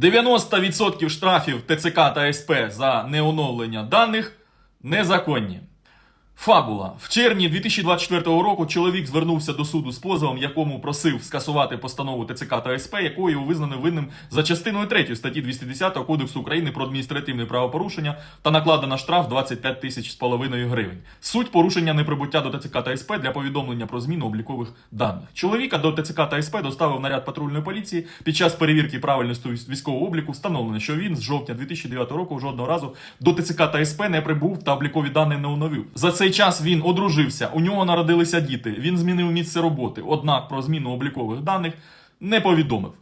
90% штрафів ТЦК та СП за неоновлення даних незаконні. Фабула. В червні 2024 року чоловік звернувся до суду з позовом, якому просив скасувати постанову ТЦК та СП, якою визнано винним за частиною 3 статті 210 Кодексу України про адміністративне правопорушення та накладено штраф 25 тисяч з половиною гривень. Суть порушення неприбуття до ТЦК та СП для повідомлення про зміну облікових даних. Чоловіка до ТЦК та СП доставив наряд патрульної поліції. Під час перевірки правильності військового обліку встановлено, що він з жовтня 2009 року жодного разу до ТЦК та СП не прибув та облікові дані не оновив. За цей час він одружився, у нього народилися діти, він змінив місце роботи, однак про зміну облікових даних не повідомив.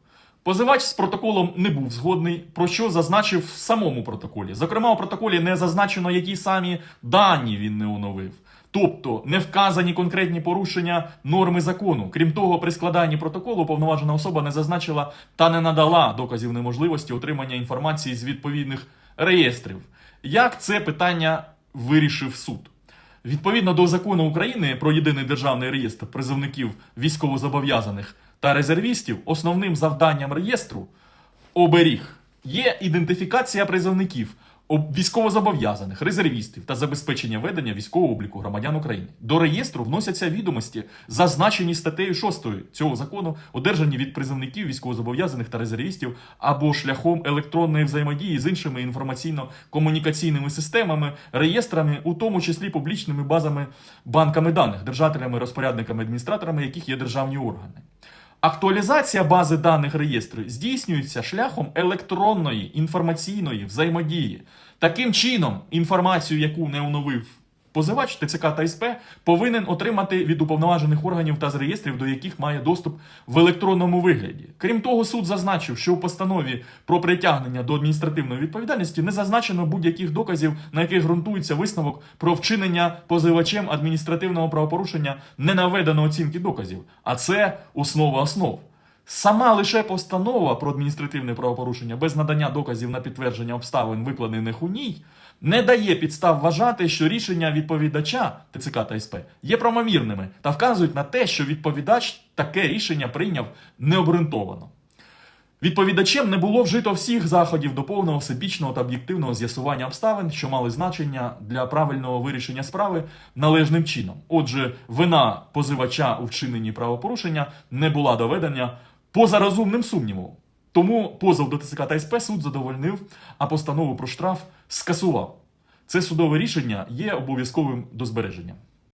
Позивач з протоколом не був згодний, про що зазначив в самому протоколі. Зокрема, у протоколі не зазначено, які самі дані він не оновив. Тобто не вказані конкретні порушення норми закону. Крім того, при складанні протоколу повноважена особа не зазначила та не надала доказів неможливості отримання інформації з відповідних реєстрів. Як це питання вирішив суд? Відповідно до закону України про єдиний державний реєстр призовників військовозобов'язаних та резервістів, основним завданням реєстру оберіг є ідентифікація призовників, військовозобов'язаних, резервістів та забезпечення ведення військового обліку громадян України. До реєстру вносяться відомості, зазначені статтею 6 цього закону, одержані від призовників військовозобов'язаних та резервістів або шляхом електронної взаємодії з іншими інформаційно-комунікаційними системами, реєстрами, у тому числі публічними базами банками даних, держателями, розпорядниками, адміністраторами, яких є державні органи. Актуалізація бази даних реєстру здійснюється шляхом електронної інформаційної взаємодії. Таким чином, інформацію, яку не оновив позивач ТЦК та СП, повинен отримати від уповноважених органів та з реєстрів, до яких має доступ в електронному вигляді. Крім того, суд зазначив, що у постанові про притягнення до адміністративної відповідальності не зазначено будь-яких доказів, на яких ґрунтується висновок про вчинення позивачем адміністративного правопорушення, не наведено оцінки доказів. А це основа основ. Сама лише постанова про адміністративне правопорушення без надання доказів на підтвердження обставин, викладених у ній, не дає підстав вважати, що рішення відповідача ТЦК та СП є правомірними та вказують на те, що відповідач таке рішення прийняв необґрунтовано. Відповідачем не було вжито всіх заходів до повного всебічного та об'єктивного з'ясування обставин, що мали значення для правильного вирішення справи належним чином. Отже, вина позивача у вчиненні правопорушення не була доведена поза розумним сумнівом. Тому позов до ТСК та СП суд задовольнив, а постанову про штраф скасував. Це судове рішення є обов'язковим до збереження.